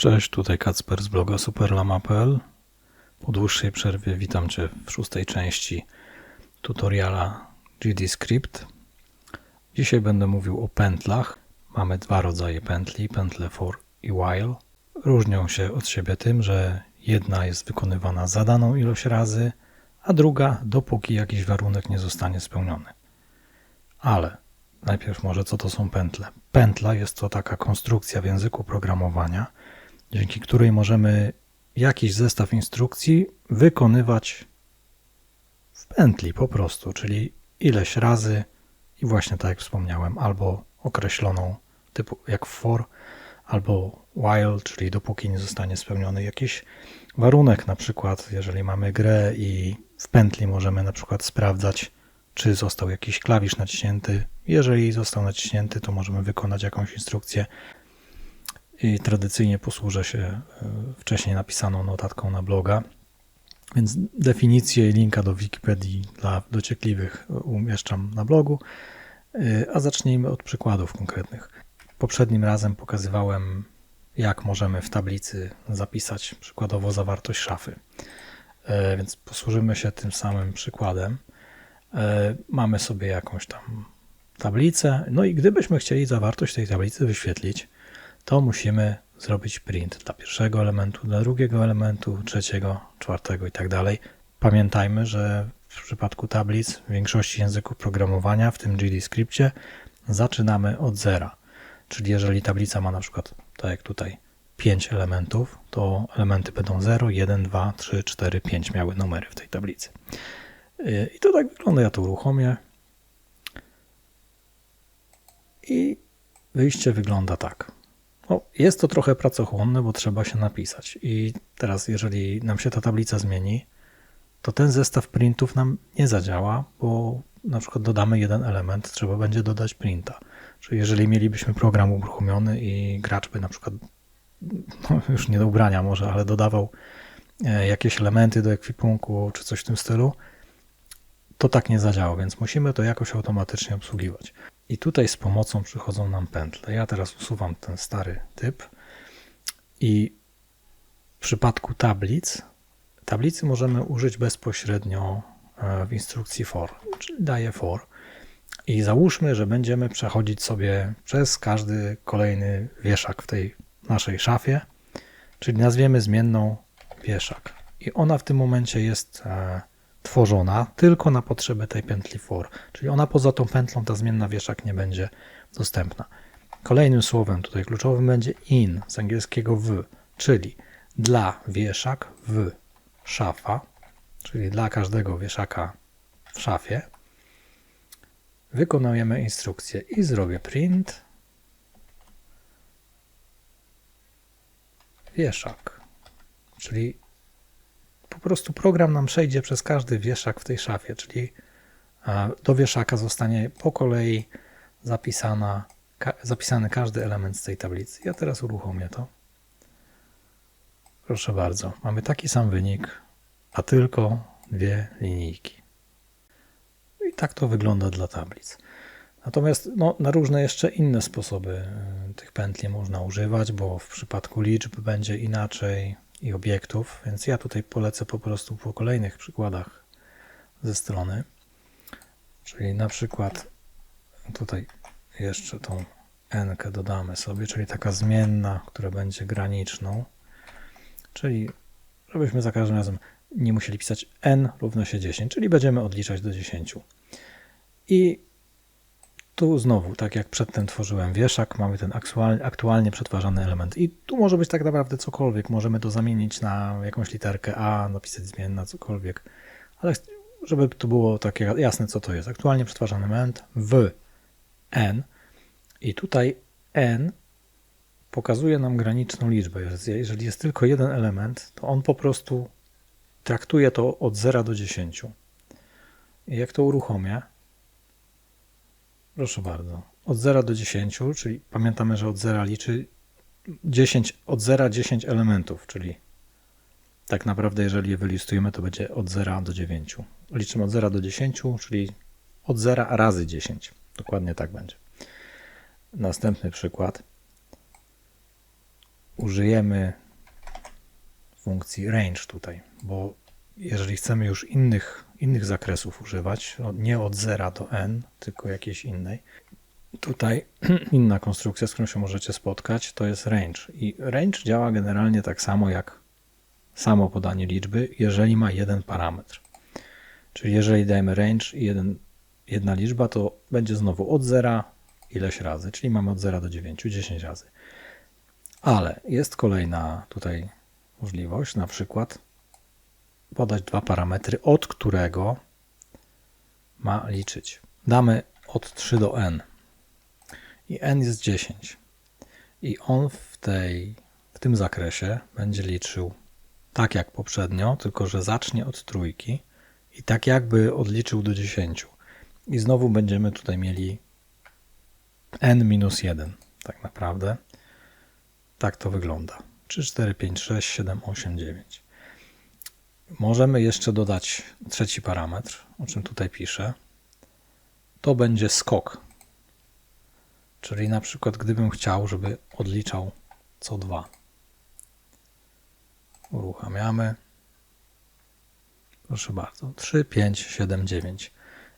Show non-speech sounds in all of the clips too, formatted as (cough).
Cześć, tutaj Kacper z bloga superlama.pl. Po dłuższej przerwie witam Cię w szóstej części tutoriala GDScript. Dzisiaj będę mówił o pętlach. Mamy dwa rodzaje pętli, pętle for i while. Różnią się od siebie tym, że jedna jest wykonywana za daną ilość razy, a druga dopóki jakiś warunek nie zostanie spełniony. Ale najpierw może co to są pętle. Pętla jest to taka konstrukcja w języku programowania, dzięki której możemy jakiś zestaw instrukcji wykonywać w pętli po prostu, czyli ileś razy i właśnie tak jak wspomniałem, albo określoną typu jak for, albo while, czyli dopóki nie zostanie spełniony jakiś warunek, na przykład jeżeli mamy grę i w pętli możemy na przykład sprawdzać, czy został jakiś klawisz naciśnięty. Jeżeli został naciśnięty, to możemy wykonać jakąś instrukcję i tradycyjnie posłużę się e, wcześniej napisaną notatką na bloga. Więc definicję i linka do Wikipedii dla dociekliwych umieszczam na blogu. E, a zacznijmy od przykładów konkretnych. Poprzednim razem pokazywałem, jak możemy w tablicy zapisać przykładowo zawartość szafy. E, więc posłużymy się tym samym przykładem. Mamy sobie jakąś tam tablicę, no i gdybyśmy chcieli zawartość tej tablicy wyświetlić, to musimy zrobić print dla pierwszego elementu, dla drugiego elementu, trzeciego, czwartego i tak dalej. Pamiętajmy, że w przypadku tablic w większości języków programowania, w tym GDScriptie, zaczynamy od zera. Czyli jeżeli tablica ma na przykład, tak jak tutaj, 5 elementów, to elementy będą 0, 1, 2, 3, 4, 5 miały numery w tej tablicy. I to tak wygląda. Ja to uruchomię. I wyjście wygląda tak. No, jest to trochę pracochłonne, bo trzeba się napisać. I teraz, jeżeli nam się ta tablica zmieni, to ten zestaw printów nam nie zadziała, bo na przykład dodamy jeden element, trzeba będzie dodać printa. Czyli jeżeli mielibyśmy program uruchomiony i gracz by na przykład, (laughs) no już nie do ubrania może, ale dodawał e, jakieś elementy do ekwipunku czy coś w tym stylu, to tak nie zadziała, więc musimy to jakoś automatycznie obsługiwać. I tutaj z pomocą przychodzą nam pętle. Ja teraz usuwam ten stary typ i w przypadku tablic, tablicy możemy użyć bezpośrednio e, w instrukcji for, czyli daję for. I załóżmy, że będziemy przechodzić sobie przez każdy kolejny wieszak w tej naszej szafie, czyli nazwiemy zmienną wieszak. I ona w tym momencie jest e, tworzona tylko na potrzeby tej pętli for, czyli ona poza tą pętlą, ta zmienna wieszak nie będzie dostępna. Kolejnym słowem tutaj kluczowym będzie in z angielskiego w, czyli dla wieszak w szafa, czyli dla każdego wieszaka w szafie. Wykonujemy instrukcję i zrobię print wieszak, czyli po prostu program nam przejdzie przez każdy wieszak w tej szafie, czyli do wieszaka zostanie po kolei zapisana, zapisany każdy element z tej tablicy. Ja teraz uruchomię to. Proszę bardzo, mamy taki sam wynik, a tylko dwie linijki. I tak to wygląda dla tablic. Natomiast no, na różne jeszcze inne sposoby y, tych pętli można używać, bo w przypadku liczb będzie inaczej, i obiektów, więc ja tutaj polecę po prostu po kolejnych przykładach ze strony. Czyli na przykład tutaj jeszcze tą n dodamy sobie, czyli taka zmienna, która będzie graniczną. Czyli żebyśmy za każdym razem nie musieli pisać n równo się 10, czyli będziemy odliczać do 10. I tu znowu, tak jak przedtem tworzyłem wieszak, mamy ten aktualnie, przetwarzany element. I tu może być tak naprawdę cokolwiek. Możemy to zamienić na jakąś literkę A, napisać zmienna, cokolwiek. Ale żeby to było takie jasne, co to jest. Aktualnie przetwarzany element w n. I tutaj n pokazuje nam graniczną liczbę. Jeżeli jest tylko jeden element, to on po prostu traktuje to od 0 do 10. I jak to uruchomię, Proszę bardzo. Od 0 do 10, czyli pamiętamy, że od 0 liczy 10, od 0 10 elementów, czyli tak naprawdę, jeżeli je wylistujemy, to będzie od 0 do 9. Liczymy od 0 do 10, czyli od 0 razy 10. Dokładnie tak będzie. Następny przykład. użyjemy funkcji range tutaj, bo jeżeli chcemy już innych, innych zakresów używać, no nie od 0 do n, tylko jakiejś innej, tutaj (clears throat) inna konstrukcja, z którą się możecie spotkać, to jest range. I range działa generalnie tak samo jak samo podanie liczby, jeżeli ma jeden parametr. Czyli jeżeli dajemy range i jeden, jedna liczba, to będzie znowu od 0 ileś razy, czyli mamy od 0 do 9, 10 razy. Ale jest kolejna tutaj możliwość, na przykład podać dwa parametry, od którego ma liczyć. Damy od 3 do n i n jest 10. I on w, tej, w tym zakresie będzie liczył tak jak poprzednio, tylko że zacznie od trójki i tak jakby odliczył do 10. I znowu będziemy tutaj mieli n minus 1 tak naprawdę. Tak to wygląda. 3, 4, 5, 6, 7, 8, 9. Możemy jeszcze dodać trzeci parametr, o czym tutaj piszę. To będzie skok. Czyli na przykład gdybym chciał, żeby odliczał co 2. Uruchamiamy. Proszę bardzo. 3, 5, 7, 9.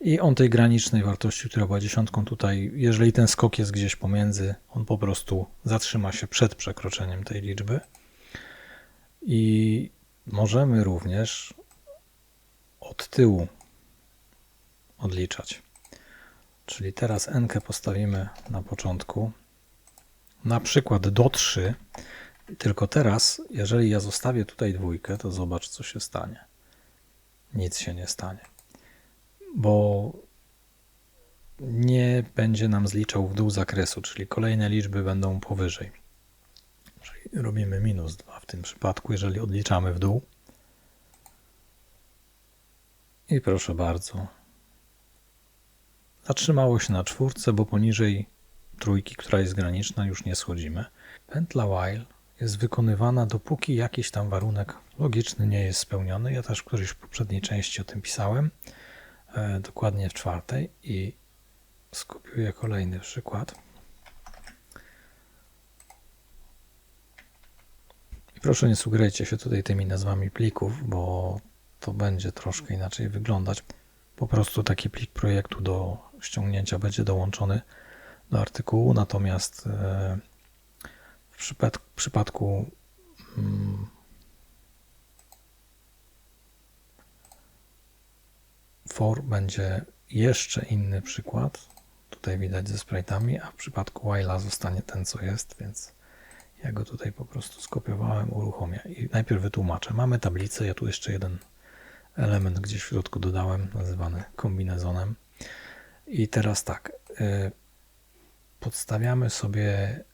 I on tej granicznej wartości, która była dziesiątką tutaj, jeżeli ten skok jest gdzieś pomiędzy, on po prostu zatrzyma się przed przekroczeniem tej liczby. I możemy również od tyłu odliczać. Czyli teraz n postawimy na początku, na przykład do 3, tylko teraz, jeżeli ja zostawię tutaj dwójkę, to zobacz, co się stanie. Nic się nie stanie bo nie będzie nam zliczał w dół zakresu, czyli kolejne liczby będą powyżej. Czyli robimy minus 2 w tym przypadku, jeżeli odliczamy w dół. I proszę bardzo. Zatrzymało się na czwórce, bo poniżej trójki, która jest graniczna, już nie schodzimy. Pętla while jest wykonywana, dopóki jakiś tam warunek logiczny nie jest spełniony. Ja też w którejś poprzedniej części o tym pisałem. E, dokładnie w czwartej i skopiuję kolejny przykład. I proszę nie sugerujcie się tutaj tymi nazwami plików, bo to będzie troszkę inaczej wyglądać. Po prostu taki plik projektu do ściągnięcia będzie dołączony do artykułu, natomiast e, w przypadku, mm, for będzie jeszcze inny przykład. Tutaj widać ze sprite'ami, a w przypadku while'a zostanie ten, co jest, więc ja go tutaj po prostu skopiowałem, uruchomię i najpierw wytłumaczę. Mamy tablicę, ja tu jeszcze jeden element gdzieś w środku dodałem, nazywany kombinezonem. I teraz tak, y, podstawiamy sobie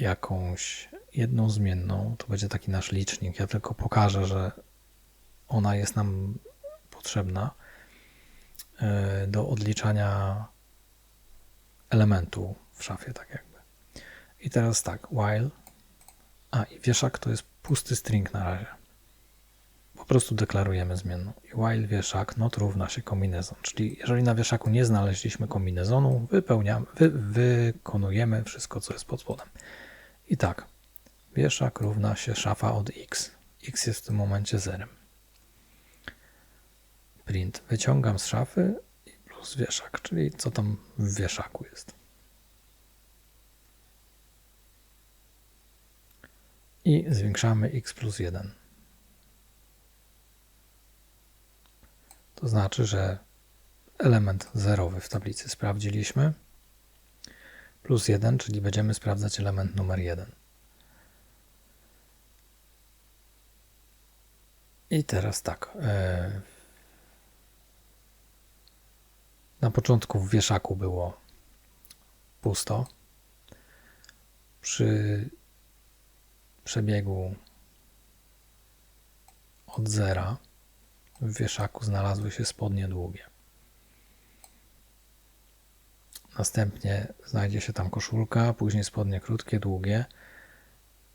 jakąś jedną zmienną, to będzie taki nasz licznik. Ja tylko pokażę, że ona jest nam potrzebna e, do odliczania elementu w szafie, tak jakby. I teraz tak, while, a i wieszak to jest pusty string na razie. Po prostu deklarujemy zmienną. I while wieszak not równa się kombinezon, czyli jeżeli na wieszaku nie znaleźliśmy kombinezonu, wypełniamy, wy, wykonujemy wszystko, co jest pod spodem. I tak, wieszak równa się szafa od x. x jest w tym momencie zerem print wyciągam z szafy plus wieszak, czyli co tam w wieszaku jest. I zwiększamy x plus 1. To znaczy, że element zerowy w tablicy sprawdziliśmy. Plus 1, czyli będziemy sprawdzać element numer 1. I teraz tak. E, Na początku w wieszaku było pusto. Przy przebiegu od zera w wieszaku znalazły się spodnie długie. Następnie znajdzie się tam koszulka, później spodnie krótkie, długie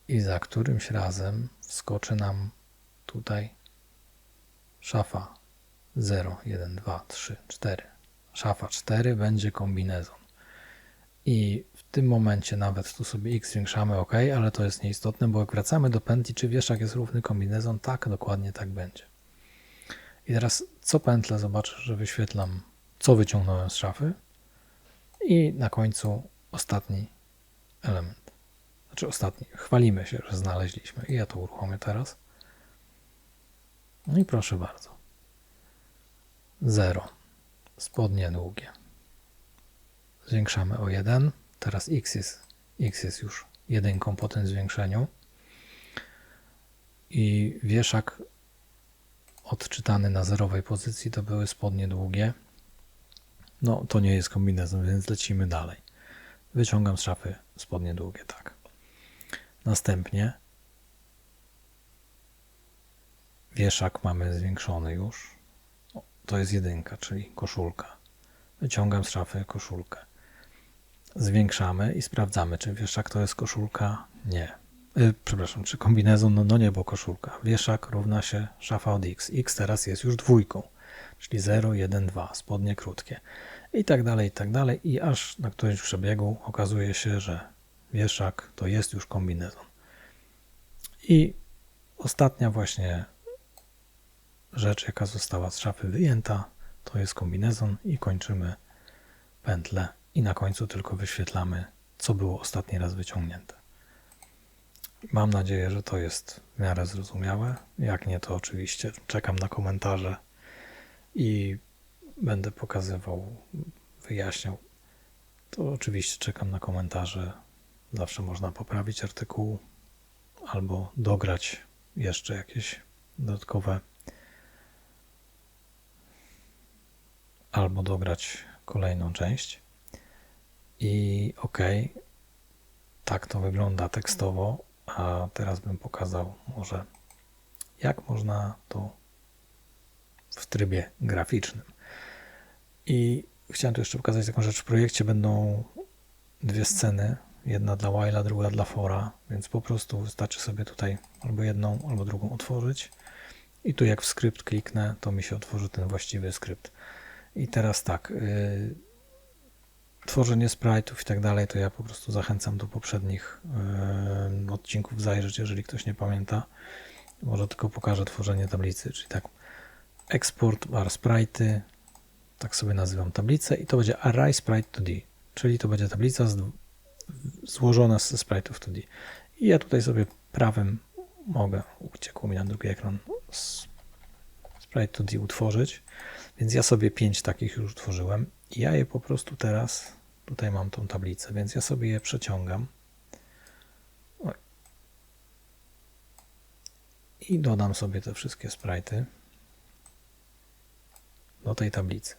i za którymś razem wskoczy nam tutaj szafa 0, 1, 2, 3, 4 szafa 4 będzie kombinezon. I w tym momencie nawet tu sobie x zwiększamy, ok, ale to jest nieistotne, bo jak wracamy do pętli, czy wieszak jest równy kombinezon, tak, dokładnie tak będzie. I teraz co pętlę zobaczę, że wyświetlam, co wyciągnąłem z szafy i na końcu ostatni element. Znaczy ostatni. Chwalimy się, że znaleźliśmy. I ja to uruchomię teraz. No i proszę bardzo. 0. Spodnie długie. Zwiększamy o 1. Teraz x jest, x jest już jedynką po tym zwiększeniu. I wieszak odczytany na zerowej pozycji to były spodnie długie. No, to nie jest kombinezon, więc lecimy dalej. Wyciągam z szafy spodnie długie, tak. Następnie wieszak mamy zwiększony już. To jest jedynka, czyli koszulka. Wyciągam z szafy koszulkę. Zwiększamy i sprawdzamy, czy wieszak to jest koszulka. Nie. Yy, przepraszam, czy kombinezon? No, no nie, bo koszulka. Wieszak równa się szafa od x. x teraz jest już dwójką, czyli 0, 1, 2. Spodnie krótkie. I tak dalej, i tak dalej. I aż na którymś przebiegu okazuje się, że wieszak to jest już kombinezon. I ostatnia właśnie rzecz, jaka została z szafy wyjęta, to jest kombinezon i kończymy pętlę i na końcu tylko wyświetlamy, co było ostatni raz wyciągnięte. Mam nadzieję, że to jest w miarę zrozumiałe. Jak nie, to oczywiście czekam na komentarze i będę pokazywał, wyjaśniał. To oczywiście czekam na komentarze. Zawsze można poprawić artykuł albo dograć jeszcze jakieś dodatkowe albo dograć kolejną część. I ok, tak to wygląda tekstowo, a teraz bym pokazał może jak można to w trybie graficznym. I chciałem tu jeszcze pokazać taką rzecz. W projekcie będą dwie sceny. Jedna dla while'a, druga dla fora, więc po prostu wystarczy sobie tutaj albo jedną, albo drugą otworzyć. I tu jak w skrypt kliknę, to mi się otworzy ten właściwy skrypt. I teraz tak, yy, tworzenie sprite'ów i tak dalej, to ja po prostu zachęcam do poprzednich yy, odcinków zajrzeć, jeżeli ktoś nie pamięta. Może tylko pokażę tworzenie tablicy, czyli tak export bar sprite'y, tak sobie nazywam tablicę i to będzie array sprite 2D, czyli to będzie tablica z, złożona z sprite'ów 2D. I ja tutaj sobie prawym mogę, uciekło mi na drugi ekran, sprite 2D utworzyć, więc ja sobie pięć takich już utworzyłem ja je po prostu teraz, tutaj mam tą tablicę, więc ja sobie je przeciągam i dodam sobie te wszystkie sprite'y do tej tablicy.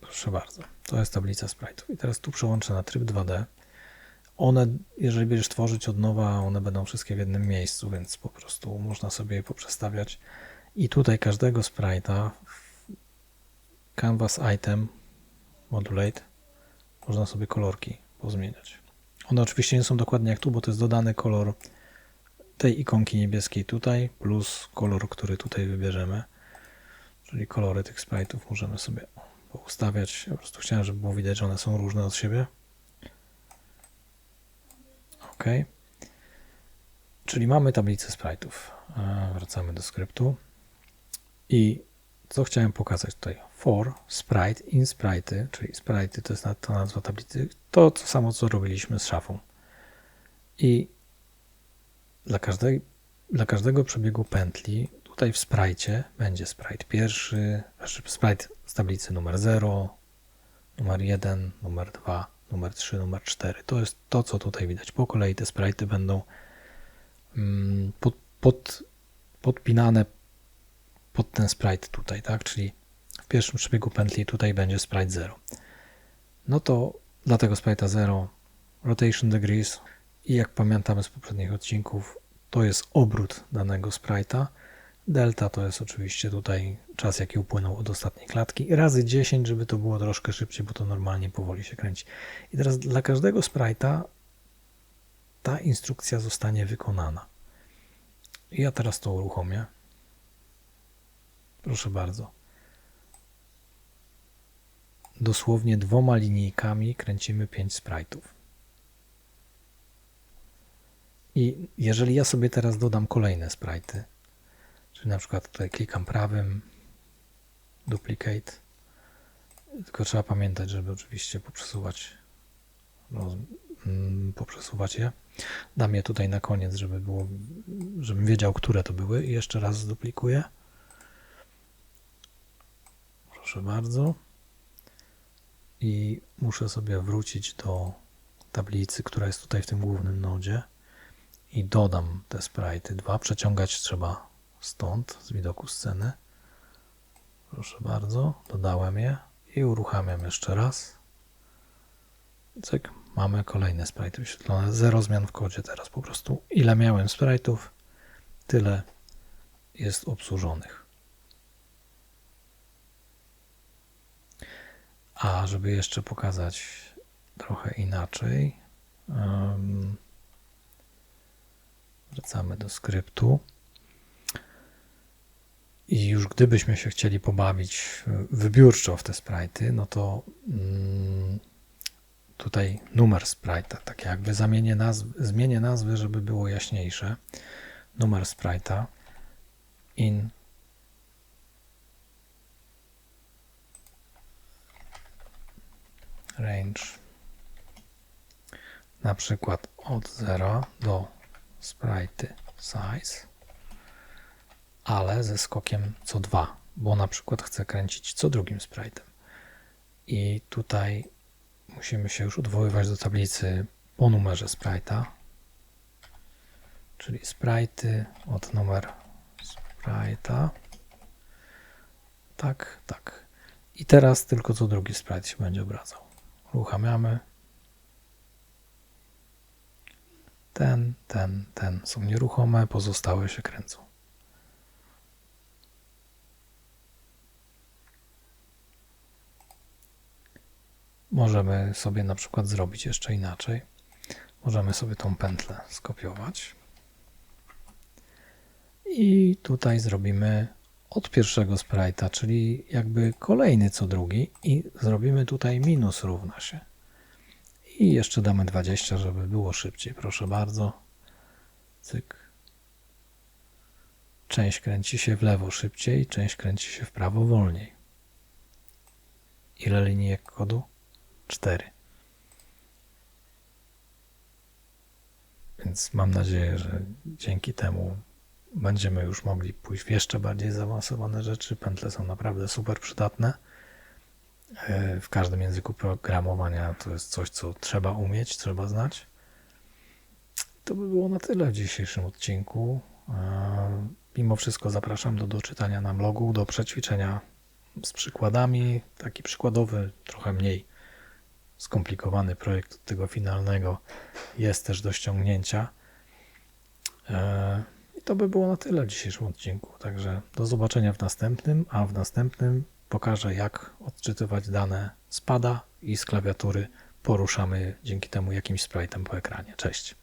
Proszę bardzo, to jest tablica sprite'ów. I teraz tu przełączę na tryb 2D. One, jeżeli będziesz tworzyć od nowa, one będą wszystkie w jednym miejscu, więc po prostu można sobie je poprzestawiać. I tutaj każdego sprite'a Canvas Item Modulate można sobie kolorki pozmieniać. One oczywiście nie są dokładnie jak tu, bo to jest dodany kolor tej ikonki niebieskiej tutaj, plus kolor, który tutaj wybierzemy. Czyli kolory tych sprite'ów możemy sobie poustawiać. Ja po prostu chciałem, żeby było widać, że one są różne od siebie. OK. Czyli mamy tablicę sprite'ów. E, wracamy do skryptu. I co chciałem pokazać tutaj? For sprite in sprite, czyli sprite to jest to nazwa tablicy, to to samo co robiliśmy z szafą. I dla, każdej, dla każdego przebiegu pętli tutaj w sprite będzie sprite pierwszy, znaczy sprite z tablicy numer 0, numer 1, numer 2, numer 3, numer 4. To jest to, co tutaj widać. Po kolei te sprite będą mm, pod, pod, podpinane pod ten sprite tutaj, tak? Czyli w pierwszym przebiegu pętli tutaj będzie sprite 0. No to dla tego sprite'a 0 rotation degrees i jak pamiętamy z poprzednich odcinków, to jest obrót danego sprite'a. Delta to jest oczywiście tutaj czas, jaki upłynął od ostatniej klatki. Razy 10, żeby to było troszkę szybciej, bo to normalnie powoli się kręci. I teraz dla każdego sprite'a ta instrukcja zostanie wykonana. I ja teraz to uruchomię. Proszę bardzo. dosłownie dwoma linijkami kręcimy 5 sprite'ów. I jeżeli ja sobie teraz dodam kolejne sprite'y, czyli na przykład tutaj klikam prawym, duplicate, tylko trzeba pamiętać, żeby oczywiście poprzesuwać, mm, poprzesuwać je. Dam je tutaj na koniec, żeby było, żebym wiedział, które to były i jeszcze raz zduplikuję. Proszę bardzo. I muszę sobie wrócić do tablicy, która jest tutaj w tym głównym nodzie i dodam te sprite'y. Dwa przeciągać trzeba stąd, z widoku sceny. Proszę bardzo, dodałem je i uruchamiam jeszcze raz. Cyk, mamy kolejne sprite wyświetlone. Zero zmian w kodzie teraz po prostu. Ile miałem sprite'ów, tyle jest obsłużonych. A żeby jeszcze pokazać trochę inaczej, wracamy do skryptu. I już gdybyśmy się chcieli pobawić wybiórczo w te sprite'y, no to mm, tutaj numer sprite'a, tak jakby zamienię nazwy, zmienię nazwy, żeby było jaśniejsze. Numer sprite'a in range na przykład od 0 do sprite size, ale ze skokiem co 2, bo na przykład chcę kręcić co drugim sprite'em. I tutaj musimy się już odwoływać do tablicy po numerze sprite'a, czyli sprite'y od numer sprite'a. Tak, tak. I teraz tylko co drugi sprite się będzie obracał. Uruchamiamy. Ten, ten, ten są nieruchome, pozostałe się kręcą. Możemy sobie na przykład zrobić jeszcze inaczej. Możemy sobie tą pętlę skopiować. I tutaj zrobimy od pierwszego sprite'a, czyli jakby kolejny co drugi i zrobimy tutaj minus równa się. I jeszcze damy 20, żeby było szybciej. Proszę bardzo. Cyk. Część kręci się w lewo szybciej, część kręci się w prawo wolniej. Ile linijek kodu? 4. Więc mam nadzieję, że dzięki temu będziemy już mogli pójść w jeszcze bardziej zaawansowane rzeczy. Pętle są naprawdę super przydatne. E, W każdym języku programowania to jest coś, co trzeba umieć, trzeba znać. To by było na tyle w dzisiejszym odcinku. E, Mimo wszystko zapraszam do doczytania na blogu, do przećwiczenia z przykładami. Taki przykładowy, trochę mniej skomplikowany projekt tego finalnego jest też do ściągnięcia. To by było na tyle w dzisiejszym odcinku. Także do zobaczenia w następnym, a w następnym pokażę, jak odczytywać dane z i z klawiatury. Poruszamy dzięki temu jakimś sprite'em po ekranie. Cześć.